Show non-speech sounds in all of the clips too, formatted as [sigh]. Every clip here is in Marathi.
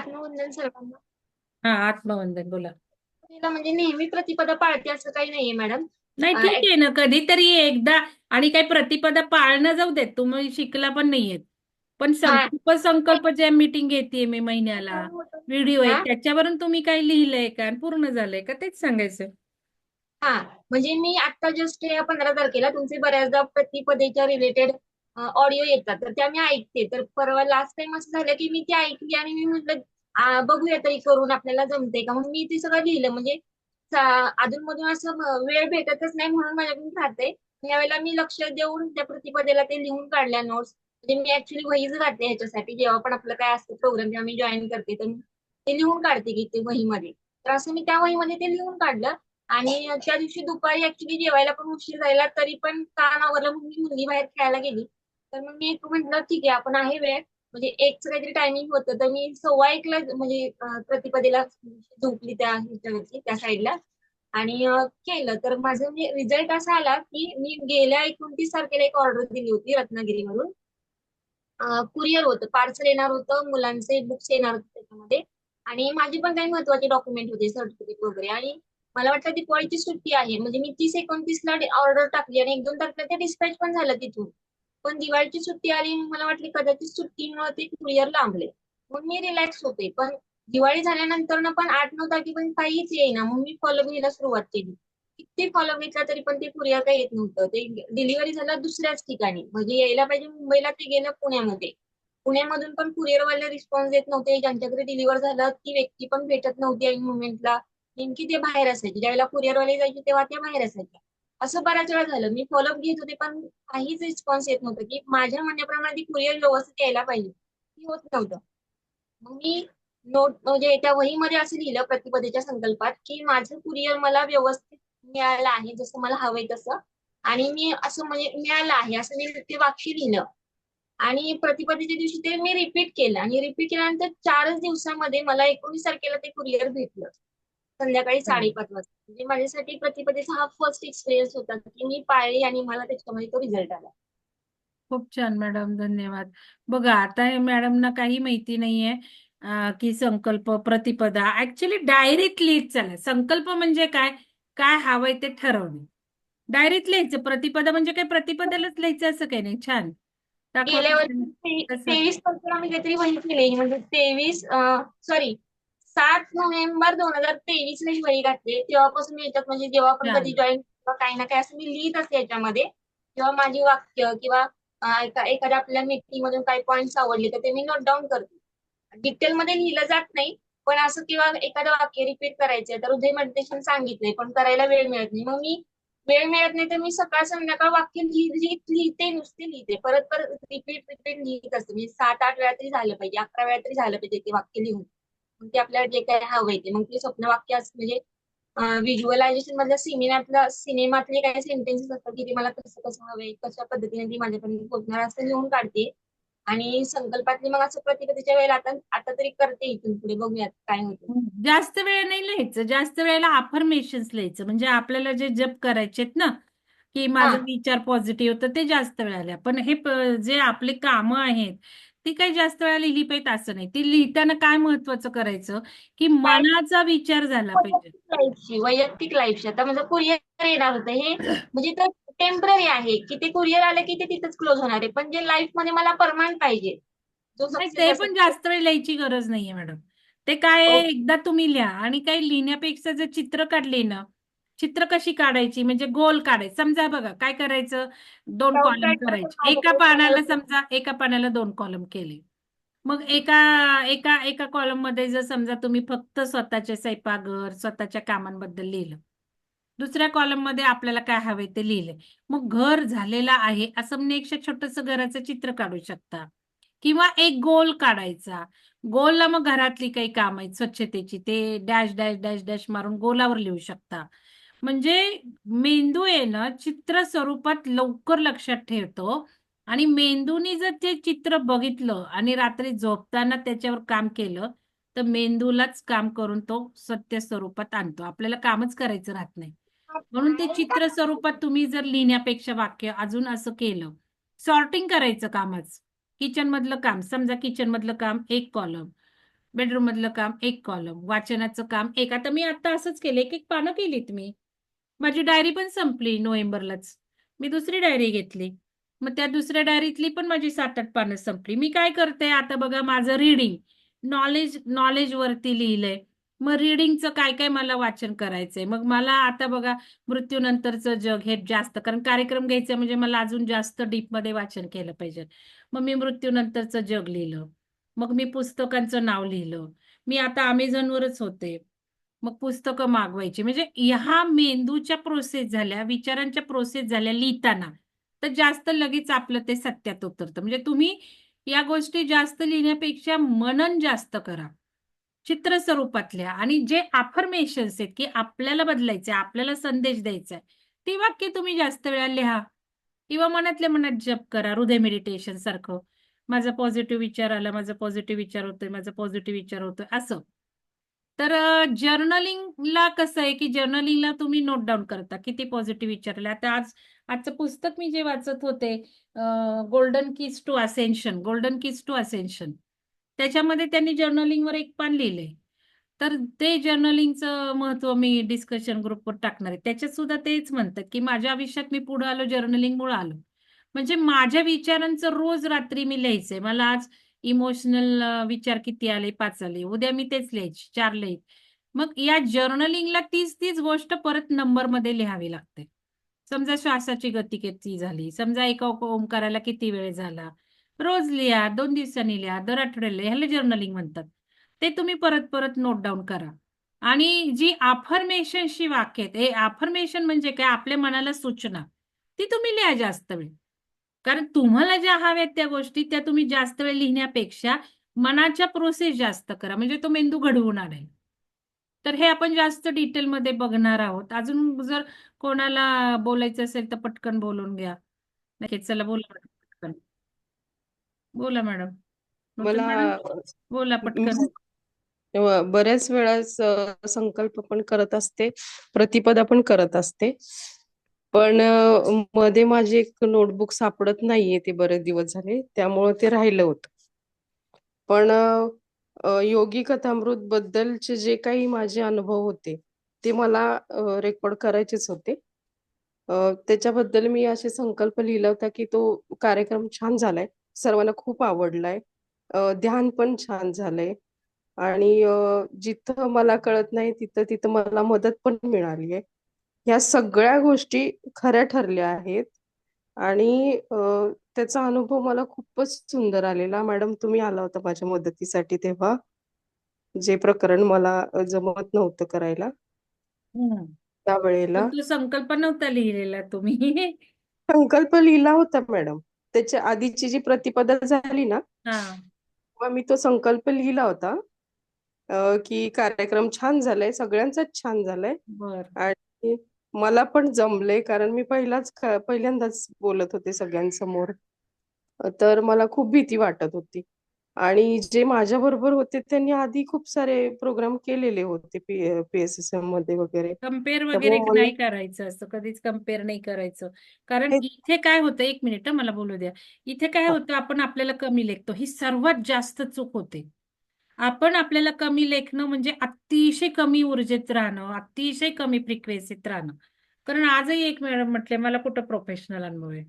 आत्मवंदन सर्वांना. हा आत्मवंदन बोला. तिला म्हणजे नेहमी प्रतिपदा पाळते असं काही नाहीये मॅडम. नाही ठीक आहे ना कधीतरी एकदा आणि काही प्रतिपदा पाळणं जाऊ देत तुम्ही शिकला पण नाहीयेत. पण संकल्प संकल्प ज्या मीटिंग घेते मी महिन्याला व्हिडिओ आहे हा? त्याच्यावरून तुम्ही काही लिहिलंय का? आणि पूर्ण झालंय का? तेच सांगायचं. हा म्हणजे मी आता जस्ट या पंधरा तारखेला तुमचे बऱ्याचदा प्रतिपदेच्या रिलेटेड ऑडिओ येतात तर त्या मी ऐकते. तर परवा लास्ट टाइम असं झालं की मी ती ऐकली आणि मी म्हटलं बघूया तरी करून आपल्याला जमते का? मग मी ते सगळं लिहिलं. म्हणजे अधून मधून असं वेळ भेटतच नाही म्हणून माझ्याकडून राहते यावेळेला मी लक्ष देऊन त्या प्रतिपदेला ते लिहून काढल्या नोट्स म्हणजे मी ऍक्च्युली वहीच घातले ह्याच्यासाठी. जेव्हा पण आपलं काय असतं प्रोग्राम जेव्हा मी जॉईन करते तर मी ते लिहून काढते की ते वहीमध्ये. तर असं मी त्या वहीमध्ये ते लिहून काढलं. आणि त्या दिवशी दुपारी ऍक्च्युली जेवायला पण उशीर झाला तरी पण कान आवरलं. म्हणून मी मुलगी बाहेर खेळायला गेली. तर मग मी एक म्हटलं ठीक आहे आपण आहे वेळ. म्हणजे एकच काहीतरी टायमिंग होतं. तर मी सव्वा एकला म्हणजे प्रतिपदेला झोपली त्या ह्याच्यावरती त्या साईडला आणि केलं. तर माझं म्हणजे रिझल्ट असा आला की मी गेल्या एकोणतीस तारखेला एक ऑर्डर दिली होती रत्नागिरीवरून. कुरिअर होतं. पार्सल येणार होतं मुलांचे बुक्स येणार होते त्याच्यामध्ये. आणि माझे पण काही महत्त्वाचे डॉक्युमेंट होते सर्टिफिकेट वगैरे. आणि मला वाटतं दिवाळीची सुट्टी आहे. म्हणजे मी तीस एकोणतीसला ऑर्डर टाकली आणि एक दोन तारखेला ते डिस्पॅच पण झालं तिथून. पण दिवाळीची सुट्टी आली मला वाटली कदाचित सुट्टीमुळे ते कुरिअर लांबले. मग मी रिलॅक्स होते. पण दिवाळी झाल्यानंतर ना पण आठ नऊ तारखेपर्यंत काहीच येईना. मग मी फॉलो घ्यायला सुरुवात केली. किती फॉलो घेतला तरी पण ते कुरिअर काही येत नव्हतं. ते डिलिव्हरी झालं दुसऱ्याच ठिकाणी. म्हणजे यायला पाहिजे मुंबईला ते गेलं पुण्यामध्ये. पुण्यामधून पण कुरिअरवाले रिस्पॉन्स देत नव्हते. ज्यांच्याकडे डिलिव्हर झालं ती व्यक्ती पण भेटत नव्हती ऐन मुवमेंटला नेमकी ते बाहेर असायचे. ज्यावेळेला कुरिअरवाले जायचे तेव्हा ते बाहेर असायच्या. असं बऱ्याच वेळा झालं. मी फॉलोअप घेत होते पण काहीच रिस्पॉन्स येत नव्हतं की माझ्या म्हणण्याप्रमाणे ती कुरिअर व्यवस्थित यायला पाहिजे. ती होत नव्हतं. मग मी नोट म्हणजे त्या वहीमध्ये असं लिहिलं प्रतिपदेच्या संकल्पात की माझं कुरिअर मला व्यवस्थित मिळालं आहे जसं मला हवंय तसं. आणि मी असं म्हणजे मिळालं आहे असं मी ते वाक्य लिहिलं. आणि प्रतिपदेच्या दिवशी ते मी रिपीट केलं. आणि रिपीट केल्यानंतर चारच दिवसामध्ये मला एकोणीस तारखेला ते कुरिअर भेटलं. संध्याकाळी साडेपाच वाजता. म्हणजे माझ्यासाठी प्रतिपदेचा हा फर्स्ट एक्सपिरियन्स होता की मी पाळली आणि मला त्याच्यामध्ये तो रिझल्ट आला. खूप छान मॅडम धन्यवाद. बघा आता हे मॅडमना काही माहिती नाहीये अं, की संकल्प प्रतिपदा. ऍक्च्युली डायरीत लिहित चला संकल्प म्हणजे काय? काय हवंय ते ठरवणे. डायरीत लिहायचं. प्रतिपदा म्हणजे काय? प्रतिपदालाच लिहायचं असं काही नाही. छान. दाखवा गेल्या? तेवीस तारखेला मी काहीतरी वही केली म्हणजे तेवीस सॉरी सात नोव्हेंबर दोन हजार तेवीस ला वही घातली. तेव्हापासून मी याच्यात म्हणजे जेव्हा पण. कधी जॉईन काही ना काही असं मी लिहित असते याच्यामध्ये. किंवा माझी वाक्य किंवा एखाद्या आपल्या मीटिंग मधून काही पॉईंट्स आवडले तर ते मी नोट डाऊन करते. डिटेल मध्ये लिहिलं जात नाही पण असं किंवा एखादं वाक्य रिपीट करायचंय तर हृदय मेडिटेशन सांगितलंय पण करायला वेळ मिळत नाही. मग मी वेळ मिळत नाही तर मी सकाळ संध्याकाळ वाक्य लिहित लिहित लिहिते नुसते लिहिते. परत परत रिपीट रिपीट लिहित असते. म्हणजे सात आठ वेळा तरी झालं पाहिजे अकरा वेळा तरी झालं पाहिजे ते वाक्य लिहून. ते आपल्याला जे काय हवंय ते. मग ते स्वप्न वाक्य असं म्हणजे व्हिज्युअलायझेशन मधल्या सिनेमातलं सिनेमातले काही सेंटेन्सेस असतात की ते मला कसं कसं हवंय कशा पद्धतीने ती माझ्यापर्यंत पोहोचणार असं लिहून काढते. आणि संकल्पातली मग असं प्रतिपदेच्या वेळेला आता आता तरी करते इथून पुढे बघूयात काय होतं. जास्त वेळ नाही लिहायचं. जास्त वेळेला अफर्मेशन्स लिहायचं. म्हणजे आपल्याला जे जप करायचे ना की माझा. विचार पॉझिटिव्ह तर ते जास्त वेळाला पण हे जे आपले कामं आहेत ती काही जास्त वेळा लिहिली पाहिजे असं नाही. ती लिहिताना काय महत्वाचं करायचं? की मनाचा विचार झाला पाहिजे. लाईफची वैयक्तिक लाईफची आता म्हणजे कुरिअर येणार होतं हे. [coughs] म्हणजे ते टेंपररी आहे. की ते कुरिअर आलं की ते तिथंच क्लोज होणार आहे. पण जे लाईफमध्ये मला परमनंट पाहिजे. जो नाही ते पण जास्त वेळ लिहायची गरज नाहीये मॅडम. ते काय आहे. एकदा तुम्ही लिहा आणि काही लिहिण्यापेक्षा जर चित्र काढली ना चित्र कशी काढायची? म्हणजे गोल काढायचं. समजा बघा काय करायचं? दोन कॉलम करायचे. एका. पानाला समजा एका पानाला दोन कॉलम केले. मग एका एका एका कॉलममध्ये जर समजा तुम्ही फक्त स्वतःचे स्वयंपाकघर स्वतःच्या कामांबद्दल लिहिलं. दुसऱ्या कॉलममध्ये आपल्याला काय हवे ते लिहिले. मग घर झालेलं आहे. असं म्हणजे छोटस घराचं चित्र काढू शकता. किंवा एक गोल काढायचा. गोलला मग घरातली काही काम आहेत. स्वच्छतेची. ते डॅश डॅश डॅश डॅश मारून गोलावर लिहू शकता. म्हणजे मेंदू आहे ना चित्र स्वरूपात लवकर लक्षात ठेवतो. आणि मेंदूनी जर ते चित्र बघितलं आणि रात्री झोपताना त्याच्यावर काम केलं तर मेंदूलाच काम करून तो सत्य स्वरूपात आणतो. आपल्याला कामच करायचं राहत नाही. म्हणून ते चित्र स्वरूपात तुम्ही जर लिहिण्यापेक्षा वाक्य अजून असं केलं सॉर्टिंग करायचं कामच. किचन मधलं काम समजा किचन मधलं काम एक कॉलम बेडरूम मधलं काम एक कॉलम वाचनाचं काम एक. आता मी आता असंच केलं एक एक पानं केलीत मी. माझी डायरी पण संपली नोव्हेंबरलाच. मी दुसरी डायरी घेतली. मग त्या दुसऱ्या डायरीतली पण माझी सात आठ पानं संपली. मी काय करते आता बघा माझं रिडिंग नॉलेज नॉलेज वरती लिहिलंय. मग रिडिंगचं काय काय मला वाचन करायचंय? मग मला आता बघा मृत्यूनंतरचं जग हे जास्त कारण कार्यक्रम घ्यायचा म्हणजे मला अजून जास्त डीपमध्ये वाचन केलं पाहिजे. मग मी मृत्यूनंतरचं जग लिहिलं. मग मी पुस्तकांचं नाव लिहिलं. मी आता अमेझॉनवरच होते. मग पुस्तकं मागवायची. म्हणजे ह्या मेंदूच्या प्रोसेस झाल्या विचारांच्या प्रोसेस झाल्या लिहिताना. तर जास्त लगेच आपलं ते सत्यात उतरतं. म्हणजे तुम्ही या गोष्टी जास्त लिहिण्यापेक्षा मनन जास्त करा. चित्र स्वरूपातल्या. आणि जे अफर्मेशन्स आहेत की आपल्याला बदलायचे आपल्याला संदेश द्यायचा आहे ती वाक्य तुम्ही जास्त वेळा लिहा. किंवा मनातल्या मनात जप करा. हृदय मेडिटेशन सारखं. माझा पॉझिटिव्ह विचार आला माझा पॉझिटिव्ह विचार होतोय माझा पॉझिटिव्ह विचार होतोय असं. तर जर्नलिंगला कसं आहे की जर्नलिंगला तुम्ही नोट डाऊन करता किती पॉझिटिव्ह विचारले. आता आज आजचं पुस्तक मी जे वाचत होते golden kiss to ascension golden kiss to ascension त्याच्यामध्ये त्यांनी जर्नलिंगवर एक पान लिहिलंय तर ते जर्नलिंगचं महत्त्व मी डिस्कशन ग्रुपवर टाकणार आहे. त्याच्यात सुद्धा तेच म्हणतात की माझ्या आयुष्यात मी पुढे आलो जर्नलिंगमुळे आलो. म्हणजे माझ्या विचारांचं रोज रात्री मी लिहायचंय. मला आज इमोशनल विचार किती आले पाच आले उद्या मी तेच लिहायचे चार लिहित मग या जर्नलिंगला तीच तीच गोष्ट परत नंबरमध्ये लिहावी लागते. समजा श्वासाची गती किती झाली समजा एका ओंकाराला किती वेळ झाला रोज लिहा दोन दिवसांनी लिहा दर आठवड्याला ह्याला जर्नलिंग म्हणतात. ते तुम्ही परत परत नोट डाऊन करा. आणि जी आफर्मेशनशी वाक्य आहेत हे अफर्मेशन म्हणजे काय? आपल्या मनाला सूचना. ती तुम्ही लिहा जास्त वेळ. कारण तुम्हाला ज्या हव्यात त्या गोष्टी त्या तुम्ही जास्त वेळ लिहिण्यापेक्षा मनाच्या प्रोसेस जास्त करा. म्हणजे तो मेंदू घडवणार आहे. तर हे आपण जास्त डिटेलमध्ये बघणार आहोत. अजून जर कोणाला बोलायचं असेल तर पटकन बोलून घ्या. चला बोला पटकन. बोला मॅडम. मला बोला पटकन. बऱ्याच वेळा संकल्प पण करत असते. प्रतिपदा पण करत असते. पण मध्ये माझे एक नोटबुक सापडत नाहीये ते बरेच दिवस झाले त्यामुळे ते राहिलं होतं. पण योगी कथामृत बद्दलचे जे काही माझे अनुभव होते ते मला रेकॉर्ड करायचेच होते. त्याच्याबद्दल मी असे संकल्प लिहिला होता की तो कार्यक्रम छान झालाय सर्वांना खूप आवडलाय. ध्यान पण छान झालंय. आणि जिथं मला कळत नाही तिथं तिथं मला मदत पण मिळाली आहे ह्या सगळ्या गोष्टी खऱ्या ठरल्या आहेत. आणि त्याचा अनुभव मला खूपच सुंदर आलेला. मॅडम तुम्ही आला होता माझ्या मदतीसाठी तेव्हा जे प्रकरण मला जमत नव्हतं करायला. त्यावेळेला. संकल्प नव्हता लिहिलेला तुम्ही. संकल्प लिहिला होता मॅडम. त्याच्या आधीची जी प्रतिपदा झाली ना मग मी तो संकल्प लिहिला होता. की कार्यक्रम छान झालाय सगळ्यांचाच छान झालाय. आणि मला पण जमले कारण मी पहिलाच पहिल्यांदाच बोलत होते सगळ्यांसमोर. तर मला खूप भीती वाटत होती. आणि जे माझ्या बरोबर होते त्यांनी आधी खूप सारे प्रोग्राम केलेले होते पीएसएसएममध्ये वगैरे. कंपेअर वगैरे नाही करायचं असं कधीच कंपेअर नाही करायचं. कारण इथे काय होतं एक मिनिट मला बोलू द्या. इथे काय होतं आपण आपल्याला कमी लेखतो. ही सर्वात जास्त चूक होते. आपण आपल्याला कमी लेखणं म्हणजे अतिशय कमी ऊर्जेत राहणं अतिशय कमी फ्रिक्वेन्सीत राहणं. कारण आजही एक मॅडम म्हटले मला कुठं प्रोफेशनल अनुभव आहे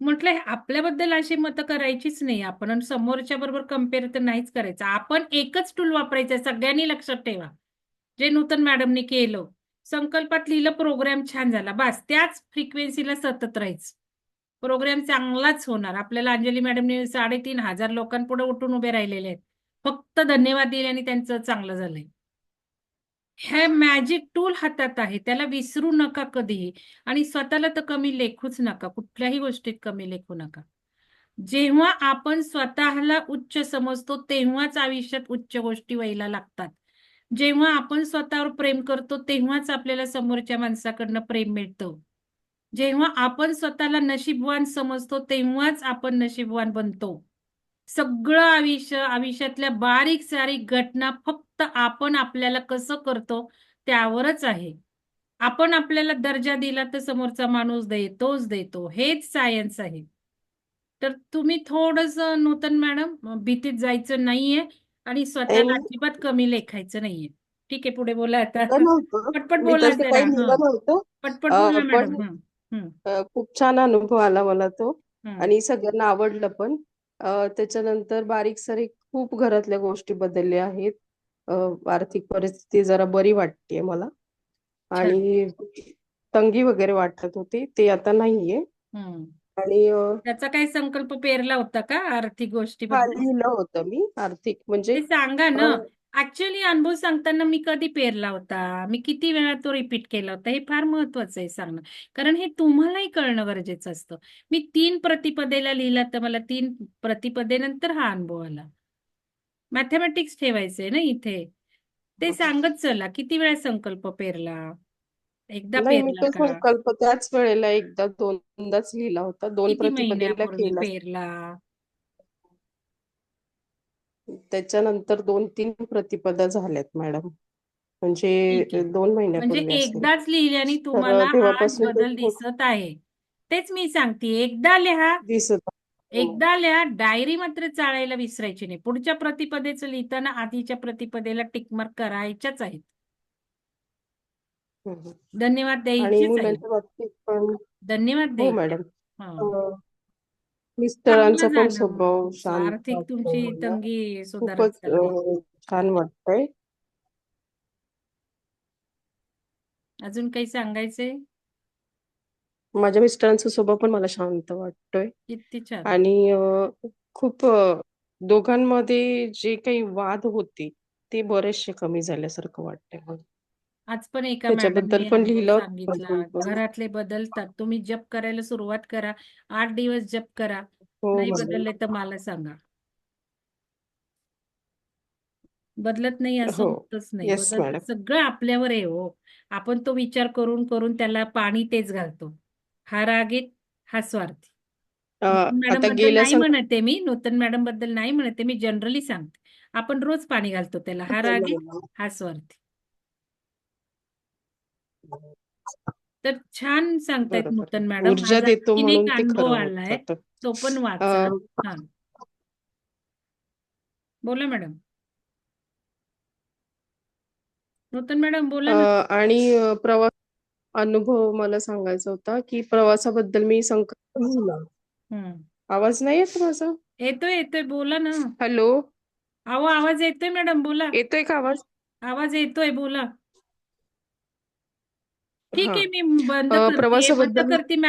म्हटलं आपल्याबद्दल अशी मतं करायचीच नाही आपण समोरच्या बरोबर कंपेअर तर नाहीच करायचं. आपण एकच टूल वापरायचं सगळ्यांनी लक्षात ठेवा. जे नूतन मॅडमने केलं संकल्पात लिहिलं प्रोग्राम छान झाला. बस त्याच फ्रिक्वेन्सीला सतत राहायचं. प्रोग्राम चांगलाच होणार. आपल्याला अंजली मॅडमने साडेतीन हजार लोकांपुढे उठून उभे राहिलेले आहेत. फक्त धन्यवाद दिले आणि त्यांचं चांगलं झालंय. हे मॅजिक टूल हातात आहे. त्याला विसरू नका कधीही. आणि स्वतःला तर कमी लेखूच नका. कुठल्याही गोष्टीत कमी लेखू नका. जेव्हा आपण स्वतःला उच्च समजतो तेव्हाच आयुष्यात उच्च गोष्टी व्हायला लागतात. जेव्हा आपण स्वतःवर प्रेम करतो तेव्हाच आपल्याला समोरच्या माणसाकडनं प्रेम मिळतं. जेव्हा आपण स्वतःला नशीबवान समजतो तेव्हाच आपण नशीबवान बनतो. सगळं आयुष्य आयुष्यातल्या बारीक सारीक घटना फक्त आपण आपल्याला कसं करतो त्यावरच आहे. आपण आपल्याला दर्जा दिला तर समोरचा माणूस देतोच देतो. हेच सायन्स आहे. तर तुम्ही थोडस नूतन मॅडम भीतीत जायचं नाहीये आणि स्वतःला अजिबात कमी लेखायचं नाहीये. ठीक आहे पुढे बोला आता. पटपट बोला पटपट बोला मॅडम. खूप छान अनुभव आला मला तो. आणि सगळ्यांना आवडलं पण. अं, त्याच्यानंतर बारीक सारीक खूप घरातल्या गोष्टी बदलल्या आहेत. आर्थिक परिस्थिती जरा बरी वाटते मला. आणि तंगी वगैरे वाटत होती. ते आता नाहीये. आणि अं, त्याचा काही संकल्प पेरला होता का आर्थिक हा गोष्टीबद्दल लिहिलं होतं मी आर्थिक. म्हणजे ते सांगा ना. अं, ऍक्च्युअली अनुभव सांगताना मी कधी पेरला होता? मी किती वेळा तो रिपीट केला होता? हे फार महत्वाचं आहे सांगणं. कारण हे तुम्हालाही कळणं गरजेचं असतं. मी तीन प्रतिपदेला लिहिला तर मला तीन प्रतिपदेनंतर हा अनुभव आला. मॅथमॅटिक्स ठेवायचंय ना इथे. ते सांगत चला किती वेळा संकल्प पेरला? एकदा नाही मी पेरला तो का? संकल्प त्याच वेळेला एकदा दोनदाच लिहिला होता. दोन किती प्रतिपदेला महिन्यापूर्वी केला पेरला? त्याच्यानंतर दोन तीन प्रतिपदा झाल्यात मॅडम. म्हणजे ठीक आहे. दोन म्हणजे महिन्यापूर्वी असेल. एकदाच लिहिल्याने तुम्हाला आज तेव्हापासून बदल खूप- दिसत आहे. तेच मी सांगते एकदा लिहा. दिसत आहे. एकदा लिहा डायरी मात्र चाळायला विसरायची नाही. पुढच्या प्रतिपदेचं लिहिताना आधीच्या प्रतिपदेला टिकमार्क करायच्याच आहेत. धन्यवाद आणि द्यायचेच आहे. मुलांच्या बाबतीत पण धन्यवाद हो मॅडम. हा. अं, मिस्टरांचा पण स्वभाव. शांत आर्थिक तुमची. तंगी खूपच छान वाटतंय. अजून काही सांगायचंय? माझ्या मिस्टरांचा स्वभाव पण मला शांत वाटतोय. किती छान. आणि अं, खूप अं, दोघांमध्ये जे काही वाद होते ते बरेचसे कमी झाल्यासारखं वाटतंय मला. आज पण एका त्याच्याबद्दल मॅडमने पण लिहिलं सांगितला. घरातले बदलतात. तुम्ही जप करायला सुरुवात करा. आठ दिवस जप करा. हो नाही मॅडम. बदलले तर मला सांगा. बदलत नाही असं हो. होतच नाही. Yes, बदल मॅडम. सगळं आपल्यावर आहे हो. आपण तो विचार करून करून त्याला पाणी तेच घालतो. हा रागीत हा स्वार्थी अं, नूतन मॅडम आता बद्दल गेल्या नाही सं- म्हणते मी. नूतन मॅडमबद्दल नाही म्हणते. मी जनरली सांगते. आपण रोज पाणी घालतो त्याला. हा रागीत हा स्वार्थी तर छान सांगतायत बरोबर. नूतन मॅडम. ऊर्जा देतो आणखीन म्हणून एक ते अनुभव खरं होत आलाय जातं. तो पण वाचा. अं, हा. बोला मॅडम. नूतन मॅडम बोला ना. अं, आणि अं, प्रवास अनुभव मला सांगायचा होता की प्रवासाबद्दल मी संकल्प लिहिला हम्म. आवाज नाही येत माझा? येतोय येतोय. बोला ना. हॅलो. अहो आवाज येतोय मॅडम. बोला. येतोय का आवाज? आवाज येतोय. बोला. ठीक आहे मी बंद करते बंद करते